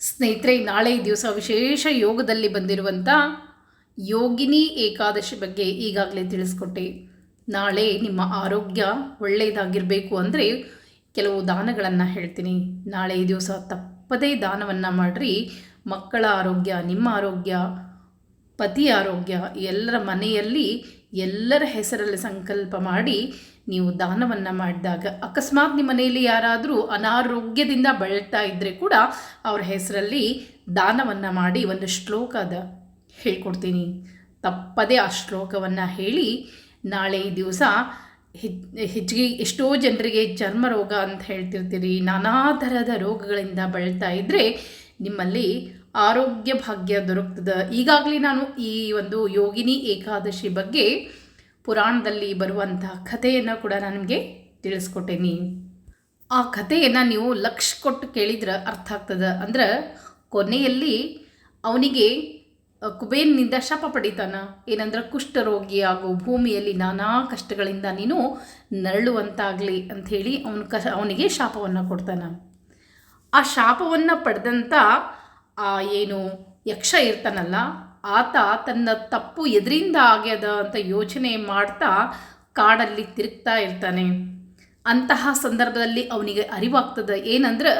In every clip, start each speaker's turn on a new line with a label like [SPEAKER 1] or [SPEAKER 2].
[SPEAKER 1] ಸ್ನೇಹಿತರೆ, ನಾಳೆ ದಿವಸ ವಿಶೇಷ ಯೋಗದಲ್ಲಿ ಬಂದಿರುವಂಥ ಯೋಗಿನಿ ಏಕಾದಶಿ ಬಗ್ಗೆ ಈಗಾಗಲೇ ತಿಳಿಸ್ಕೊಟ್ಟೆ. ನಾಳೆ ನಿಮ್ಮ ಆರೋಗ್ಯ ಒಳ್ಳೆಯದಾಗಿರಬೇಕು ಅಂದರೆ ಕೆಲವು ದಾನಗಳನ್ನು ಹೇಳ್ತೀನಿ. ನಾಳೆ ದಿವಸ ತಪ್ಪದೇ ದಾನವನ್ನು ಮಾಡಿರಿ. ಮಕ್ಕಳ ಆರೋಗ್ಯ, ನಿಮ್ಮ ಆರೋಗ್ಯ, ಪತಿ ಆರೋಗ್ಯ ಎಲ್ಲರ ಮನೆಯಲ್ಲಿ ಎಲ್ಲರ ಹೆಸರಲ್ಲಿ ಸಂಕಲ್ಪ ಮಾಡಿ ನೀವು ದಾನವನ್ನು ಮಾಡಿದಾಗ, ಅಕಸ್ಮಾತ್ ನಿಮ್ಮ ಮನೆಯಲ್ಲಿ ಯಾರಾದರೂ ಅನಾರೋಗ್ಯದಿಂದ ಬಳಲ್ತಾ ಇದ್ದರೆ ಕೂಡ ಅವ್ರ ಹೆಸರಲ್ಲಿ ದಾನವನ್ನು ಮಾಡಿ ಒಂದು ಶ್ಲೋಕ ಅದ ಹೇಳ್ಕೊಡ್ತೀನಿ. ತಪ್ಪದೇ ಆ ಶ್ಲೋಕವನ್ನು ಹೇಳಿ ನಾಳೆ ಈ ದಿವಸ ಹೆಚ್ಚಿಗೆ ಎಷ್ಟೋ ಜನರಿಗೆ ಚರ್ಮ ರೋಗ ಅಂತ ಹೇಳ್ತಿರ್ತೀರಿ, ನಾನಾ ಥರದ ರೋಗಗಳಿಂದ ಬಳಲ್ತಾ ಇದ್ದರೆ ನಿಮ್ಮಲ್ಲಿ ಆರೋಗ್ಯ ಭಾಗ್ಯ ದೊರಕ್ತದೆ. ಈಗಾಗಲೇ ನಾನು ಈ ಒಂದು ಯೋಗಿನಿ ಏಕಾದಶಿ ಬಗ್ಗೆ ಪುರಾಣದಲ್ಲಿ ಬರುವಂತಹ ಕಥೆಯನ್ನು ಕೂಡ ನನಗೆ ತಿಳಿಸ್ಕೊಟ್ಟೇನಿ. ಆ ಕಥೆಯನ್ನು ನೀವು ಲಕ್ಷ ಕೊಟ್ಟು ಕೇಳಿದ್ರೆ ಅರ್ಥ ಆಗ್ತದೆ? ಅಂದ್ರೆ ಕೊನೆಯಲ್ಲಿ ಅವನಿಗೆ ಕುಬೇರನಿಂದ ಶಾಪ ಪಡಿತಾನ. ಏನಂದ್ರೆ ಕುಷ್ಠರೋಗಿ ಹಾಗೂ ಭೂಮಿಯಲ್ಲಿ ನಾನಾ ಕಷ್ಟಗಳಿಂದ ನೀನು ನರಳುವಂತಾಗಲಿ ಅಂಥೇಳಿ ಅವನ ಕ, ಅವನಿಗೆ ಶಾಪವನ್ನು ಕೊಡ್ತಾನೆ. ಆ ಶಾಪವನ್ನು ಪಡೆದಂಥ ಆ ಏನು ಯಕ್ಷ ಇರ್ತಾನಲ್ಲ ಆತ ತನ್ನ ತಪ್ಪು ಎದರಿಂದ ಆಗ್ಯದ ಅಂತ ಯೋಚನೆ ಮಾಡ್ತಾ ಕಾಡಲ್ಲಿ ತಿರುಗ್ತಾ ಇರ್ತಾನೆ. ಅಂತಹ ಸಂದರ್ಭದಲ್ಲಿ ಅವನಿಗೆ ಅರಿವಾಗ್ತದೆ ಏನಂದ್ರೆ,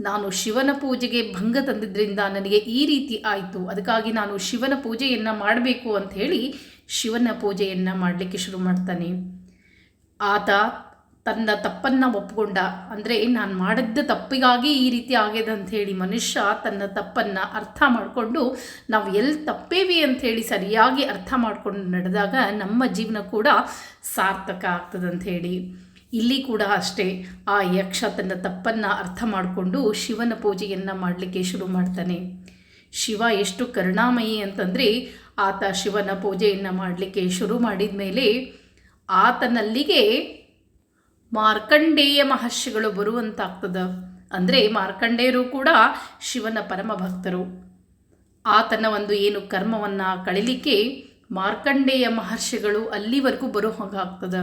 [SPEAKER 1] ನಾನು ಶಿವನ ಪೂಜೆಗೆ ಭಂಗ ತಂದಿದ್ದರಿಂದ ನನಗೆ ಈ ರೀತಿ ಆಯಿತು, ಅದಕ್ಕಾಗಿ ನಾನು ಶಿವನ ಪೂಜೆಯನ್ನು ಮಾಡಬೇಕು ಅಂತ ಹೇಳಿ ಶಿವನ ಪೂಜೆಯನ್ನು ಮಾಡಲಿಕ್ಕೆ ಶುರು ಮಾಡ್ತಾನೆ. ಆತ ತನ್ನ ತಪ್ಪನ್ನು ಒಪ್ಕೊಂಡ. ಅಂದರೆ ನಾನು ಮಾಡಿದ್ದ ತಪ್ಪಿಗಾಗಿ ಈ ರೀತಿ ಆಗ್ಯದ ಹೇಳಿ ಮನುಷ್ಯ ತನ್ನ ತಪ್ಪನ್ನು ಅರ್ಥ ಮಾಡಿಕೊಂಡು ನಾವು ಎಲ್ಲಿ ತಪ್ಪೇವಿ ಅಂಥೇಳಿ ಸರಿಯಾಗಿ ಅರ್ಥ ಮಾಡಿಕೊಂಡು ನಡೆದಾಗ ನಮ್ಮ ಜೀವನ ಕೂಡ ಸಾರ್ಥಕ ಆಗ್ತದಂಥೇಳಿ ಇಲ್ಲಿ ಕೂಡ ಅಷ್ಟೇ, ಆ ಯಕ್ಷ ತನ್ನ ತಪ್ಪನ್ನು ಅರ್ಥ ಮಾಡಿಕೊಂಡು ಶಿವನ ಪೂಜೆಯನ್ನು ಮಾಡಲಿಕ್ಕೆ ಶುರು ಮಾಡ್ತಾನೆ. ಶಿವ ಎಷ್ಟು ಕರುಣಾಮಯಿ ಅಂತಂದರೆ ಆತ ಶಿವನ ಪೂಜೆಯನ್ನು ಮಾಡಲಿಕ್ಕೆ ಶುರು ಮಾಡಿದ ಮೇಲೆ ಆತನಲ್ಲಿಗೆ ಮಾರ್ಕಂಡೇಯ ಮಹರ್ಷಿಗಳು ಬರುವಂತಾಗ್ತದ. ಅಂದರೆ ಮಾರ್ಕಂಡೇಯರು ಕೂಡ ಶಿವನ ಪರಮ ಭಕ್ತರು. ಆತನ ಒಂದು ಏನು ಕರ್ಮವನ್ನು ಕಳಿಲಿಕ್ಕೆ ಮಾರ್ಕಂಡೇಯ ಮಹರ್ಷಿಗಳು ಅಲ್ಲಿವರೆಗೂ ಬರೋ ಹಾಗಾಗ್ತದ.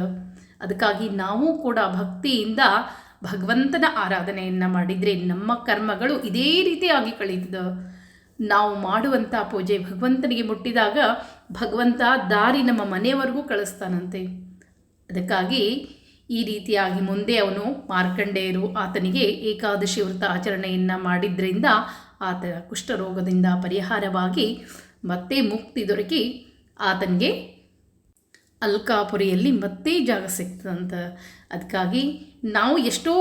[SPEAKER 1] ಅದಕ್ಕಾಗಿ ನಾವು ಕೂಡ ಭಕ್ತಿಯಿಂದ ಭಗವಂತನ ಆರಾಧನೆಯನ್ನು ಮಾಡಿದರೆ ನಮ್ಮ ಕರ್ಮಗಳು ಇದೇ ರೀತಿಯಾಗಿ ಕಳೀತದ. ನಾವು ಮಾಡುವಂಥ ಪೂಜೆ ಭಗವಂತನಿಗೆ ಮುಟ್ಟಿದಾಗ ಭಗವಂತ ದಾರಿ ನಮ್ಮ ಮನೆಯವರೆಗೂ ಕಳಿಸ್ತಾನಂತೆ. ಅದಕ್ಕಾಗಿ ಈ ರೀತಿಯಾಗಿ ಮುಂದೆ ಅವನು ಮಾರ್ಕಂಡೇಯರು ಆತನಿಗೆ ಏಕಾದಶಿ ವ್ರತ ಆಚರಣೆಯನ್ನು ಮಾಡಿದ್ರಿಂದ ಆತ ಕುಷ್ಠರೋಗದಿಂದ ಪರಿಹಾರವಾಗಿ ಮತ್ತೆ ಮುಕ್ತಿ ದೊರಕಿ ಆತನಿಗೆ ಅಲ್ಕಾಪುರಿಯಲ್ಲಿ ಮತ್ತೆ ಜಾಗ ಸಿಗ್ತದಂತ ಅದಕ್ಕಾಗಿ ನಾವು ಎಷ್ಟೋ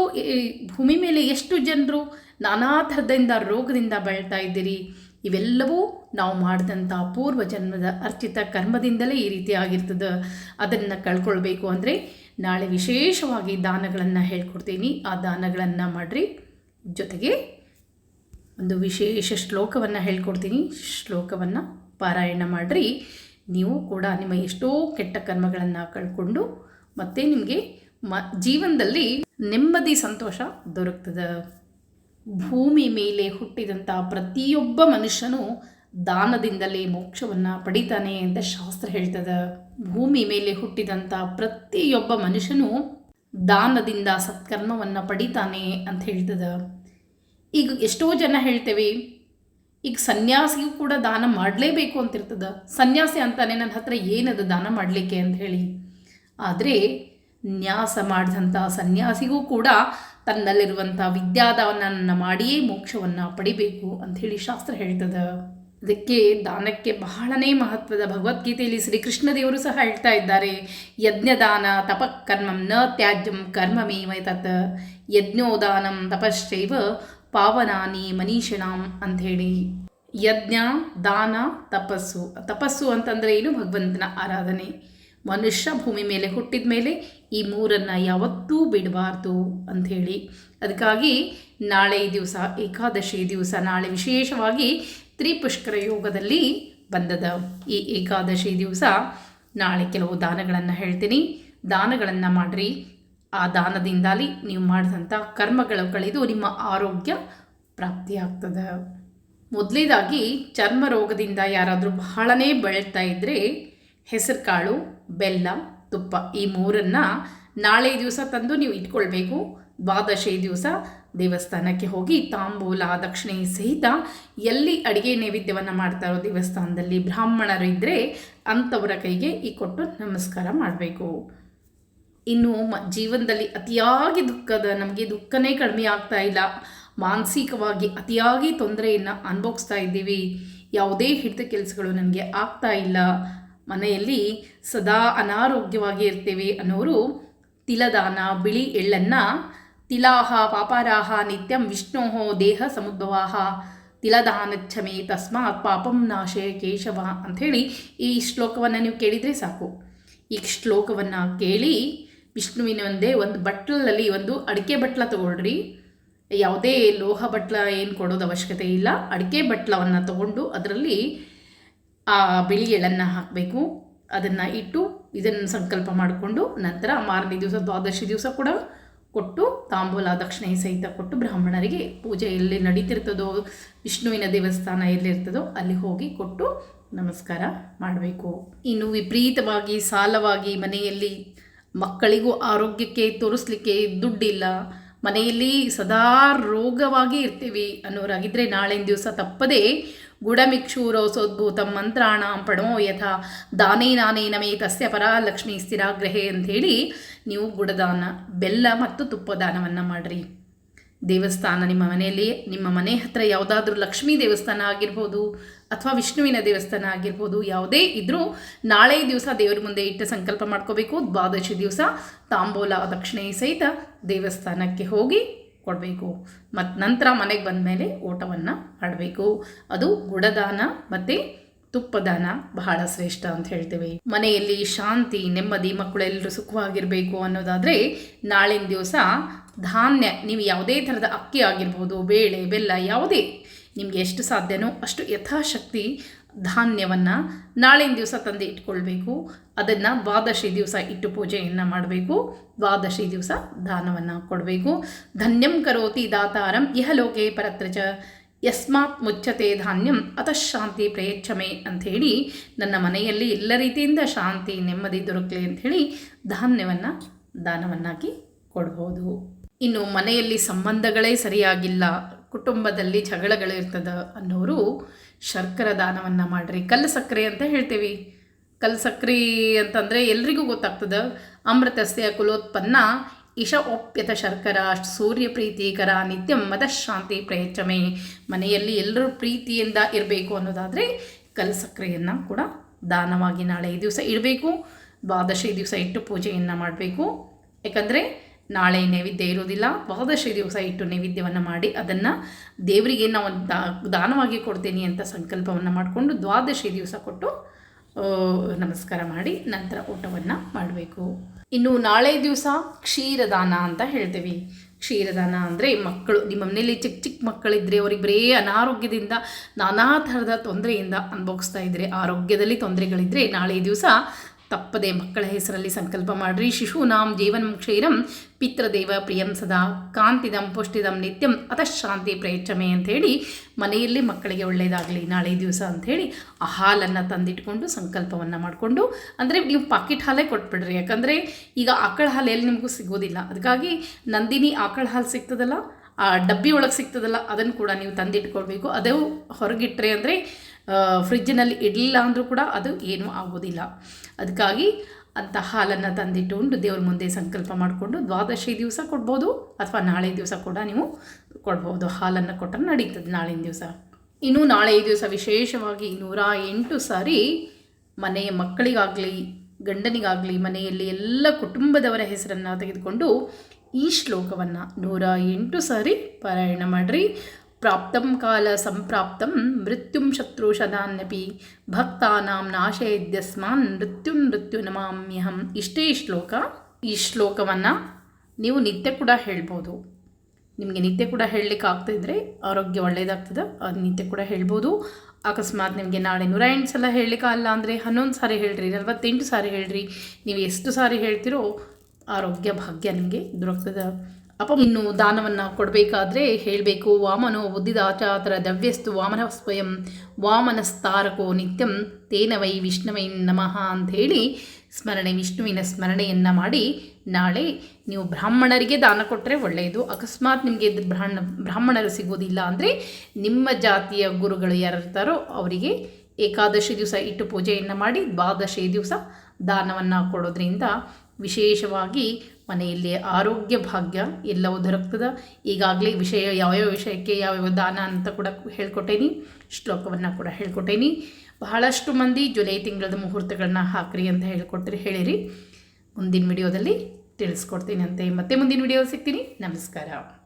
[SPEAKER 1] ಭೂಮಿ ಮೇಲೆ ಎಷ್ಟು ಜನರು ನಾನಾ ಥರದಿಂದ ರೋಗದಿಂದ ಬಳಲ್ತಾ ಇದ್ದೀರಿ. ಇವೆಲ್ಲವೂ ನಾವು ಮಾಡಿದಂಥ ಪೂರ್ವ ಜನ್ಮದ ಅರ್ಚಿತ ಕರ್ಮದಿಂದಲೇ ಈ ರೀತಿ ಆಗಿರ್ತದೆ. ಅದನ್ನು ಕಳ್ಕೊಳ್ಬೇಕು ಅಂದರೆ ನಾಳೆ ವಿಶೇಷವಾಗಿ ದಾನಗಳನ್ನು ಹೇಳ್ಕೊಡ್ತೀನಿ. ಆ ದಾನಗಳನ್ನು ಮಾಡಿರಿ. ಜೊತೆಗೆ ಒಂದು ವಿಶೇಷ ಶ್ಲೋಕವನ್ನು ಹೇಳ್ಕೊಡ್ತೀನಿ. ಶ್ಲೋಕವನ್ನು ಪಾರಾಯಣ ಮಾಡಿರಿ. ನೀವು ಕೂಡ ನಿಮ್ಮ ಎಷ್ಟೋ ಕೆಟ್ಟ ಕರ್ಮಗಳನ್ನು ಕಳ್ಕೊಂಡು ಮತ್ತೆ ನಿಮಗೆ ಮ, ಜೀವನದಲ್ಲಿ ನೆಮ್ಮದಿ, ಸಂತೋಷ ದೊರಕ್ತದೆ. ಭೂಮಿ ಮೇಲೆ ಹುಟ್ಟಿದಂಥ ಪ್ರತಿಯೊಬ್ಬ ಮನುಷ್ಯನು ದಾನದಿಂದಲೇ ಮೋಕ್ಷವನ್ನು ಪಡಿತಾನೆ ಅಂತ ಶಾಸ್ತ್ರ ಹೇಳ್ತದ. ಭೂಮಿ ಮೇಲೆ ಹುಟ್ಟಿದಂಥ ಪ್ರತಿಯೊಬ್ಬ ಮನುಷ್ಯನು ದಾನದಿಂದ ಸತ್ಕರ್ಮವನ್ನು ಪಡಿತಾನೆ ಅಂತ ಹೇಳ್ತದ. ಈಗ ಎಷ್ಟೋ ಜನ ಹೇಳ್ತೇವೆ, ಈಗ ಸನ್ಯಾಸಿಗೂ ಕೂಡ ದಾನ ಮಾಡಲೇಬೇಕು ಅಂತಿರ್ತದೆ. ಸನ್ಯಾಸಿ ಅಂತಾನೆ ನನ್ನ ಹತ್ರ ಏನದ ದಾನ ಮಾಡಲಿಕ್ಕೆ ಅಂತ ಹೇಳಿ. ಆದರೆ ನ್ಯಾಸ ಮಾಡಿದಂಥ ಸನ್ಯಾಸಿಗೂ ಕೂಡ ತನ್ನಲ್ಲಿರುವಂಥ ವಿದ್ಯಾದಾನವನ್ನು ಮಾಡಿಯೇ ಮೋಕ್ಷವನ್ನು ಪಡಿಬೇಕು ಅಂಥೇಳಿ ಶಾಸ್ತ್ರ ಹೇಳ್ತದೆ. ಅದಕ್ಕೆ ದಾನಕ್ಕೆ ಬಹಳನೇ ಮಹತ್ವದ ಭಗವದ್ಗೀತೆಯಲ್ಲಿ ಶ್ರೀಕೃಷ್ಣ ದೇವರು ಸಹ ಹೇಳ್ತಾ ಇದ್ದಾರೆ, ಯಜ್ಞದಾನ ತಪಕರ್ಮಂ ನ ತ್ಯಾಜ್ಯಂ ಕರ್ಮಮೇವ ತತ್, ಯಜ್ಞೋದಾನಂ ತಪಶ್ಚೈವ ಪಾವನಾನಿ ಮನೀಷಿಣಾಂ ಅಂಥೇಳಿ. ಯಜ್ಞ, ದಾನ, ತಪಸ್ಸು. ತಪಸ್ಸು ಅಂತಂದರೆ ಏನು? ಭಗವಂತನ ಆರಾಧನೆ. ಮನುಷ್ಯ ಭೂಮಿ ಮೇಲೆ ಹುಟ್ಟಿದ ಮೇಲೆ ಈ ಮೂರನ್ನು ಯಾವತ್ತೂ ಬಿಡಬಾರ್ದು ಅಂಥೇಳಿ. ಅದಕ್ಕಾಗಿ ನಾಳೆ ದಿವಸ, ಏಕಾದಶಿ ದಿವಸ, ನಾಳೆ ವಿಶೇಷವಾಗಿ ತ್ರಿಪುಷ್ಕರ ಯೋಗದಲ್ಲಿ ಬಂದದ. ಈ ಏಕಾದಶಿ ದಿವಸ ನಾಳೆ ಕೆಲವು ದಾನಗಳನ್ನು ಹೇಳ್ತೀನಿ. ದಾನಗಳನ್ನು ಮಾಡಿರಿ. ಆ ದಾನದಿಂದಾಲಿ ನೀವು ಮಾಡಿದಂಥ ಕರ್ಮಗಳು ಕಳೆದು ನಿಮ್ಮ ಆರೋಗ್ಯ ಪ್ರಾಪ್ತಿಯಾಗ್ತದೆ. ಮೊದಲೇದಾಗಿ ಚರ್ಮ ರೋಗದಿಂದ ಯಾರಾದರೂ ಬಹಳನೇ ಬೆಳೀತಾ ಇದ್ದರೆ ಹೆಸರುಕಾಳು, ಬೆಲ್ಲ, ತುಪ್ಪ ಈ ಮೂರನ್ನು ನಾಳೆ ದಿವಸ ತಂದು ನೀವು ಇಟ್ಕೊಳ್ಬೇಕು. ದ್ವಾದಶಿ ದಿವಸ ದೇವಸ್ಥಾನಕ್ಕೆ ಹೋಗಿ ತಾಂಬೂಲ, ದಕ್ಷಿಣೆ ಸಹಿತ ಎಲ್ಲಿ ಅಡುಗೆ ನೈವೇದ್ಯವನ್ನು ಮಾಡ್ತಾರೋ ದೇವಸ್ಥಾನದಲ್ಲಿ ಬ್ರಾಹ್ಮಣರು ಇದ್ದರೆ ಅಂಥವರ ಕೈಗೆ ಈ ಕೊಟ್ಟು ನಮಸ್ಕಾರ ಮಾಡಬೇಕು. ಇನ್ನು ಮ, ಜೀವನದಲ್ಲಿ ಅತಿಯಾಗಿ ದುಃಖದ, ನಮಗೆ ದುಃಖನೇ ಕಡಿಮೆ ಆಗ್ತಾ ಇಲ್ಲ. ಮಾನಸಿಕವಾಗಿ ಅತಿಯಾಗಿ ತೊಂದರೆಯನ್ನು ಅನುಭವಿಸ್ತಾ ಇದ್ದೀವಿ. ಯಾವುದೇ ಹಿಡಿತ ಕೆಲಸಗಳು ನನಗೆ ಆಗ್ತಾ ಇಲ್ಲ. ಮನೆಯಲ್ಲಿ ಸದಾ ಅನಾರೋಗ್ಯವಾಗಿ ಇರ್ತೀವಿ ಅನ್ನೋರು ತಿಲದಾನ, ಬಿಳಿ ಎಳ್ಳನ್ನು, ತಿಲಾಹ, ಪಾಪಾರಾಹ, ನಿತ್ಯಂ ವಿಷ್ಣೋ, ದೇಹ ಸಮುದ್ಭವಾಹ, ತಿಲದಾನಚ್ಛಮೆ, ತಸ್ಮಾತ್ ಪಾಪಂ ನಾಶಯ ಕೇಶವ ಅಂಥೇಳಿ ಈ ಶ್ಲೋಕವನ್ನು ನೀವು ಕೇಳಿದರೆ ಸಾಕು. ಈ ಶ್ಲೋಕವನ್ನು ಕೇಳಿ ವಿಷ್ಣುವಿನ ಒಂದೇ ಒಂದು ಬಟ್ಲಲ್ಲಿ ಒಂದು ಅಡಿಕೆ ಬಟ್ಲ ತಗೊಳ್ರಿ. ಯಾವುದೇ ಲೋಹ ಬಟ್ಲ ಏನು ಕೊಡೋದು ಅವಶ್ಯಕತೆ ಇಲ್ಲ. ಅಡಿಕೆ ಬಟ್ಲವನ್ನು ತಗೊಂಡು ಅದರಲ್ಲಿ ಆ ಬಿಳಿ ಎಳ್ಳನ್ನು ಹಾಕಬೇಕು. ಅದನ್ನು ಇಟ್ಟು ಇದನ್ನು ಸಂಕಲ್ಪ ಮಾಡಿಕೊಂಡು ನಂತರ ಮಾರನೇ ದಿವಸ, ದ್ವಾದಶಿ ದಿವಸ ಕೂಡ ಕೊಟ್ಟು ತಾಂಬೂಲ, ದಕ್ಷಿಣೆ ಸಹಿತ ಕೊಟ್ಟು ಬ್ರಾಹ್ಮಣರಿಗೆ ಪೂಜೆ ಎಲ್ಲಿ ನಡೀತಿರ್ತದೋ, ವಿಷ್ಣುವಿನ ದೇವಸ್ಥಾನ ಎಲ್ಲಿರ್ತದೋ ಅಲ್ಲಿ ಹೋಗಿ ಕೊಟ್ಟು ನಮಸ್ಕಾರ ಮಾಡಬೇಕು. ಇನ್ನು ವಿಪರೀತವಾಗಿ ಸಾಲವಾಗಿ ಮನೆಯಲ್ಲಿ ಮಕ್ಕಳಿಗೂ ಆರೋಗ್ಯಕ್ಕೆ ತೋರಿಸ್ಲಿಕ್ಕೆ ದುಡ್ಡಿಲ್ಲ. ಮನೆಯಲ್ಲಿ ಸದಾ ರೋಗವಾಗಿ ಇರ್ತೀವಿ ಅನ್ನೋರಾಗಿದ್ದರೆ ನಾಳಿನ ದಿವಸ ತಪ್ಪದೇ ಗುಡಮಿಕ್ಷೂರೋಸೋದ್ಭೂತಂ ಮಂತ್ರಾಣ ಪಡೋ ಯಥ ದಾನೇ ನಾನೇ ನಮೇ ತಸ್ಯ ಪರ ಲಕ್ಷ್ಮೀ ಸ್ಥಿರಾಗ್ರಹೆ ಅಂಥೇಳಿ ನೀವು ಗುಡದಾನ, ಬೆಲ್ಲ ಮತ್ತು ತುಪ್ಪದಾನವನ್ನು ಮಾಡಿರಿ. ದೇವಸ್ಥಾನ, ನಿಮ್ಮ ಮನೆಯಲ್ಲಿ, ನಿಮ್ಮ ಮನೆ ಹತ್ರ ಯಾವುದಾದ್ರೂ ಲಕ್ಷ್ಮೀ ದೇವಸ್ಥಾನ ಆಗಿರ್ಬೋದು ಅಥವಾ ವಿಷ್ಣುವಿನ ದೇವಸ್ಥಾನ ಆಗಿರ್ಬೋದು, ಯಾವುದೇ ಇದ್ದರೂ ನಾಳೆ ದಿವಸ ದೇವರ ಮುಂದೆ ಇಟ್ಟು ಸಂಕಲ್ಪ ಮಾಡ್ಕೋಬೇಕು. ದ್ವಾದಶಿ ದಿವಸ ತಾಂಬೂಲ ದಕ್ಷಿಣೆ ಸಹಿತ ದೇವಸ್ಥಾನಕ್ಕೆ ಹೋಗಿ ಕೊಡಬೇಕು. ಮತ್ತು ನಂತರ ಮನೆಗೆ ಬಂದ ಮೇಲೆ ಓಟವನ್ನು ಆಡಬೇಕು. ಅದು ಗುಡದಾನ ಮತ್ತು ತುಪ್ಪದಾನ ಬಹಳ ಶ್ರೇಷ್ಠ ಅಂತ ಹೇಳ್ತೇವೆ. ಮನೆಯಲ್ಲಿ ಶಾಂತಿ, ನೆಮ್ಮದಿ, ಮಕ್ಕಳೆಲ್ಲರೂ ಸುಖವಾಗಿರಬೇಕು ಅನ್ನೋದಾದರೆ ನಾಳಿನ ದಿವಸ ಧಾನ್ಯ, ನೀವು ಯಾವುದೇ ಥರದ ಅಕ್ಕಿ ಆಗಿರ್ಬೋದು, ಬೇಳೆ, ಬೆಲ್ಲ, ಯಾವುದೇ ನಿಮಗೆ ಎಷ್ಟು ಸಾಧ್ಯನೋ ಅಷ್ಟು ಯಥಾಶಕ್ತಿ ಧಾನ್ಯವನ್ನು ನಾಳಿನ ದಿವಸ ತಂದು ಇಟ್ಕೊಳ್ಬೇಕು. ಅದನ್ನು ದ್ವಾದಶಿ ದಿವಸ ಇಟ್ಟು ಪೂಜೆಯನ್ನು ಮಾಡಬೇಕು. ದ್ವಾದಶಿ ದಿವಸ ದಾನವನ್ನು ಕೊಡಬೇಕು. ಧನ್ಯಂ ಕರೋತಿ ದಾತಾರಂ, ಇಹಲೋಕೆ ಪರತ್ರಚ. ಯಸ್ಮಾತ್ ಮುಚ್ಚತೆ ಧಾನ್ಯಂ ಅತಃಶಾಂತಿ ಪ್ರಯಚ್ಛಮೆ ಅಂಥೇಳಿ ನನ್ನ ಮನೆಯಲ್ಲಿ ಎಲ್ಲ ರೀತಿಯಿಂದ ಶಾಂತಿ ನೆಮ್ಮದಿ ದೊರಕಲಿ ಅಂಥೇಳಿ ಧಾನ್ಯವನ್ನು, ದಾನವನ್ನಾಗಿ ಕೊಡ್ಬೋದು. ಇನ್ನು ಮನೆಯಲ್ಲಿ ಸಂಬಂಧಗಳೇ ಸರಿಯಾಗಿಲ್ಲ, ಕುಟುಂಬದಲ್ಲಿ ಜಗಳಗಳಿರ್ತದ ಅನ್ನೋರು ಶರ್ಕರ ದಾನವನ್ನು ಮಾಡಿರಿ. ಕಲ್ಲು ಸಕ್ಕರೆ ಅಂತ ಹೇಳ್ತೀವಿ. ಕಲ್ಲು ಸಕ್ಕರೆ ಅಂತಂದರೆ ಎಲ್ರಿಗೂ ಗೊತ್ತಾಗ್ತದೆ. ಅಮೃತಸ್ಯ, ಕುಲೋತ್ಪನ್ನ ಇಶ ಒಪ್ಯತ ಶರ್ಕರ ಸೂರ್ಯ ಪ್ರೀತಿಕರ ನಿತ್ಯ ಮದಶಾಂತಿ ಪ್ರಯತ್ನಮೆ. ಮನೆಯಲ್ಲಿ ಎಲ್ಲರೂ ಪ್ರೀತಿಯಿಂದ ಇರಬೇಕು ಅನ್ನೋದಾದರೆ ಕಲಸಕ್ರೆಯನ್ನು ಕೂಡ ದಾನವಾಗಿ ನಾಳೆ ದಿವಸ ಇಡಬೇಕು. ದ್ವಾದಶಿ ದಿವಸ ಇಟ್ಟು ಪೂಜೆಯನ್ನು ಮಾಡಬೇಕು. ಯಾಕಂದರೆ ನಾಳೆ ನೈವೇದ್ಯ ಇರೋದಿಲ್ಲ ದ್ವಾದಶಿ ದಿವಸ ಇಟ್ಟು ನೈವೇದ್ಯವನ್ನು ಮಾಡಿ ಅದನ್ನು ದೇವರಿಗೆ ನಾವು ದಾನವಾಗಿ ಕೊಡ್ತೀನಿ ಅಂತ ಸಂಕಲ್ಪವನ್ನು ಮಾಡಿಕೊಂಡು ದ್ವಾದಶಿ ದಿವಸ ಕೊಟ್ಟು ನಮಸ್ಕಾರ ಮಾಡಿ ನಂತರ ಊಟವನ್ನು ಮಾಡಬೇಕು. ಇನ್ನು ನಾಳೆ ದಿವಸ ಕ್ಷೀರದಾನ ಅಂತ ಹೇಳ್ತೀವಿ. ಕ್ಷೀರದಾನ ಅಂದರೆ ಮಕ್ಕಳು, ನಿಮ್ಮ ಮನೇಲಿ ಚಿಕ್ಕ ಚಿಕ್ಕ ಮಕ್ಕಳಿದ್ದರೆ ಅವ್ರಿಗೆ ಬರೇ ಅನಾರೋಗ್ಯದಿಂದ ನಾನಾ ಥರದ ತೊಂದರೆಯಿಂದ ಅನುಭವಿಸ್ತಾ ಇದ್ದರೆ ಆರೋಗ್ಯದಲ್ಲಿ ತೊಂದರೆಗಳಿದ್ದರೆ ನಾಳೆ ದಿವಸ ತಪ್ಪದೆ ಮಕ್ಕಳ ಹೆಸರಲ್ಲಿ ಸಂಕಲ್ಪ ಮಾಡಿರಿ. ಶಿಶೂನಾಂ ಜೀವನ ಕ್ಷೀರಂ, ಪಿತೃದೇವ ಪ್ರಿಯಂ ಸದಾ. ಕಾಂತಿದಂ ಪುಷ್ಟಿದಂ ನಿತ್ಯಂ ಅತಃಶಾಂತಿ ಪ್ರಯಚ್ಛಮೆ ಅಂಥೇಳಿ ಮನೆಯಲ್ಲಿ ಮಕ್ಕಳಿಗೆ ಒಳ್ಳೆಯದಾಗಲಿ ನಾಳೆ ದಿವಸ ಅಂಥೇಳಿ ಆ ಹಾಲನ್ನು ತಂದಿಟ್ಕೊಂಡು ಸಂಕಲ್ಪವನ್ನು ಮಾಡಿಕೊಂಡು, ಅಂದರೆ ನೀವು ಪಾಕೆಟ್ ಹಾಲೇ ಕೊಟ್ಬಿಡ್ರಿ. ಯಾಕಂದರೆ ಈಗ ಆಕಳ ಹಾಲು ಎಲ್ಲಿ ನಿಮಗೂ ಸಿಗೋದಿಲ್ಲ. ಅದಕ್ಕಾಗಿ ನಂದಿನಿ ಆಕಳ ಹಾಲು ಸಿಗ್ತದಲ್ಲ, ಆ ಡಬ್ಬಿ ಒಳಗೆ ಸಿಗ್ತದಲ್ಲ ಅದನ್ನು ಕೂಡ ನೀವು ತಂದಿಟ್ಕೊಳ್ಬೇಕು. ಅದು ಹೊರಗಿಟ್ರೆ ಅಂದರೆ ಫ್ರಿಜ್ಜಿನಲ್ಲಿ ಇಡಲಿಲ್ಲ ಅಂದರೂ ಕೂಡ ಅದು ಏನೂ ಆಗೋದಿಲ್ಲ. ಅದಕ್ಕಾಗಿ ಅಂತ ಹಾಲನ್ನು ತಂದಿಟ್ಟುಕೊಂಡು ದೇವ್ರ ಮುಂದೆ ಸಂಕಲ್ಪ ಮಾಡಿಕೊಂಡು ದ್ವಾದಶಿ ದಿವಸ ಕೊಡ್ಬೋದು ಅಥವಾ ನಾಳೆ ದಿವಸ ಕೂಡ ನೀವು ಕೊಡ್ಬೋದು. ಹಾಲನ್ನು ಕೊಟ್ಟರೆ ನಡೀತದೆ ನಾಳಿನ ದಿವಸ. ಇನ್ನು ನಾಳೆ ದಿವಸ ವಿಶೇಷವಾಗಿ ನೂರ ಎಂಟು ಸಾರಿ ಮನೆಯ ಮಕ್ಕಳಿಗಾಗಲಿ, ಗಂಡನಿಗಾಗಲಿ, ಮನೆಯಲ್ಲಿ ಎಲ್ಲ ಕುಟುಂಬದವರ ಹೆಸರನ್ನು ತೆಗೆದುಕೊಂಡು ಈ ಶ್ಲೋಕವನ್ನು ನೂರ ಎಂಟು ಸಾರಿ ಪಾರಾಯಣ ಮಾಡಿರಿ. ಪ್ರಾಪ್ತಂ ಕಾಲ ಸಂಪ್ರಾಪ್ತಂ, ಮೃತ್ಯುಂ ಶತ್ರು ಶದಾನ್ಯಪಿ ಭಕ್ತಾನಾಂ ನಾಶಯದ್ಯಸ್ಮಾನ್, ಮೃತ್ಯುಂ ಮೃತ್ಯು ನಮಾಮ್ಯಹಂ. ಇಷ್ಟೇ ಶ್ಲೋಕ. ಈ ಶ್ಲೋಕವನ್ನು ನೀವು ನಿತ್ಯ ಕೂಡ ಹೇಳ್ಬೋದು. ನಿಮಗೆ ನಿತ್ಯ ಕೂಡ ಹೇಳಲಿಕ್ಕೆ ಆಗ್ತಾಯಿದ್ರೆ ಆರೋಗ್ಯ ಒಳ್ಳೆಯದಾಗ್ತದೆ ಅದು ನಿತ್ಯ ಕೂಡ ಹೇಳ್ಬೋದು. ಅಕಸ್ಮಾತ್ ನಿಮಗೆ ನಾಳೆ ನೂರ ಎಂಟು ಸಲ ಹೇಳಲಿಕ್ಕೆ ಅಲ್ಲ ಅಂದರೆ ಹನ್ನೊಂದು ಸಾರಿ ಹೇಳ್ರಿ, ನಲ್ವತ್ತೆಂಟು ಸಾರಿ ಹೇಳ್ರಿ, ನೀವು ಎಷ್ಟು ಸಾರಿ ಹೇಳ್ತಿರೋ ಆರೋಗ್ಯ ಭಾಗ್ಯ ನಿಮಗೆ ದೊರಕ್ತದೆ. ಅಪ ಇನ್ನು ದಾನವನ್ನು ಕೊಡಬೇಕಾದ್ರೆ ಹೇಳಬೇಕು. ವಾಮನೋ ಬುದ್ಧಿದಾಚಾತರ ದವ್ಯಸ್ತು ವಾಮನ ಸ್ವಯಂ ವಾಮನಸ್ತಾರಕೋ ನಿತ್ಯಂ ತೇನ ವೈ ವಿಷ್ಣುವೈ ನಮಃ ಹೇಳಿ ಸ್ಮರಣೆ, ವಿಷ್ಣುವಿನ ಸ್ಮರಣೆಯನ್ನು ಮಾಡಿ ನಾಳೆ ನೀವು ಬ್ರಾಹ್ಮಣರಿಗೆ ದಾನ ಕೊಟ್ಟರೆ ಒಳ್ಳೆಯದು. ಅಕಸ್ಮಾತ್ ನಿಮಗೆ ಬ್ರಾಹ್ಮಣ ಬ್ರಾಹ್ಮಣರು ಸಿಗೋದಿಲ್ಲ ಅಂದರೆ ನಿಮ್ಮ ಜಾತಿಯ ಗುರುಗಳು ಯಾರಿರ್ತಾರೋ ಅವರಿಗೆ ಏಕಾದಶಿ ದಿವಸ ಇಟ್ಟು ಪೂಜೆಯನ್ನು ಮಾಡಿ ದ್ವಾದಶಿ ದಿವಸ ದಾನವನ್ನು ಕೊಡೋದ್ರಿಂದ ವಿಶೇಷವಾಗಿ ಮನೆಯಲ್ಲಿ ಆರೋಗ್ಯ ಭಾಗ್ಯ ಎಲ್ಲವೂ ದೊರಕ್ತದ. ಈಗಾಗಲೇ ವಿಷಯ, ಯಾವ್ಯಾವ ವಿಷಯಕ್ಕೆ ಯಾವ್ಯಾವ ದಾನ ಅಂತ ಕೂಡ ಹೇಳ್ಕೊಟ್ಟೇನಿ, ಶ್ಲೋಕವನ್ನು ಕೂಡ ಹೇಳ್ಕೊಟ್ಟೇನಿ. ಬಹಳಷ್ಟು ಮಂದಿ ಜುಲೈ ತಿಂಗಳದ ಮುಹೂರ್ತಗಳನ್ನ ಹಾಕ್ರಿ ಅಂತ ಹೇಳ್ಕೊಡ್ತೀರಿ ಹೇಳಿರಿ. ಮುಂದಿನ ವಿಡಿಯೋದಲ್ಲಿ ತಿಳಿಸ್ಕೊಡ್ತೀನಿ ಅಂತೆ ಮತ್ತೆ ಮುಂದಿನ ವಿಡಿಯೋ ಸಿಗ್ತೀನಿ. ನಮಸ್ಕಾರ.